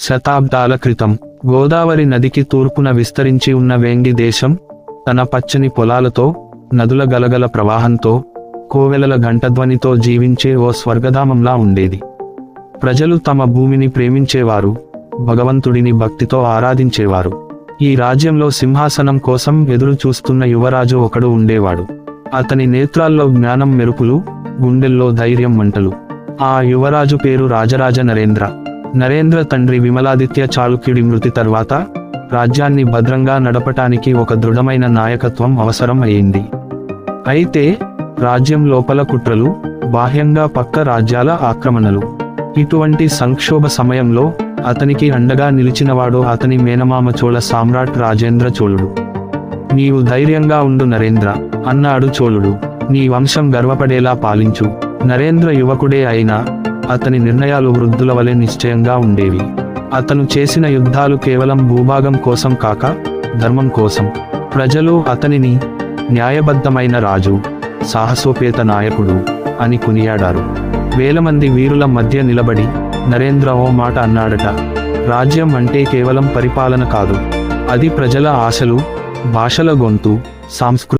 శతాబ్దాల క్రితం గోదావరి నదికి తూర్పున విస్తరించి ఉన్న వేంగి దేశం తన పచ్చని పొలాలతో నదుల గలగల ప్రవాహంతో కోవెలల ఘంటధ్వనితో జీవించే ఓ స్వర్గధామంలా ఉండేది. ప్రజలు తమ భూమిని ప్రేమించేవారు భగవంతుడిని భక్తితో ఆరాధించేవారు. ఈ రాజ్యంలో సింహాసనం కోసం ఎదురు చూస్తున్న యువరాజు ఒకడు ఉండేవాడు. అతని నేత్రాల్లో జ్ఞానం మెరుపులు గుండెల్లో ధైర్యం మంటలు. ఆ యువరాజు పేరు రాజరాజ నరేంద్ర. నరేంద్ర తండ్రి విమలాదిత్య చాళుక్యుడి మృతి తర్వాత రాజ్యాన్ని భద్రంగా నడపటానికి ఒక దృఢమైన నాయకత్వం అవసరం అయింది. అయితే రాజ్యం లోపల కుట్రలు బాహ్యంగా పక్క రాజ్యాల ఆక్రమణలు. ఇటువంటి సంక్షోభ సమయంలో అతనికి అండగా నిలిచినవాడు అతని మేనమామ చోళ సామ్రాట్ రాజేంద్ర చోళుడు. నీవు ధైర్యంగా ఉండు నరేంద్ర అన్నాడు చోళుడు. నీ వంశం గర్వపడేలా పాలించు. నరేంద్ర యువకుడే అయినా అతని నిర్ణయాలు వృద్ధుల వలె నిశ్చయంగా ఉండేవి. అతను చేసిన యుద్ధాలు కేవలం భూభాగం కోసం కాక ధర్మం కోసం. ప్రజలు అతనిని న్యాయబద్ధమైన రాజు సాహసోపేత నాయకుడు అని కొనియాడారు. వేల మంది వీరుల మధ్య నిలబడి నరేంద్ర ఓ మాట అన్నాడట రాజ్యం అంటే కేవలం పరిపాలన కాదు. అది ప్రజల ఆశలు భాషల గొంతు సాంస్కృతి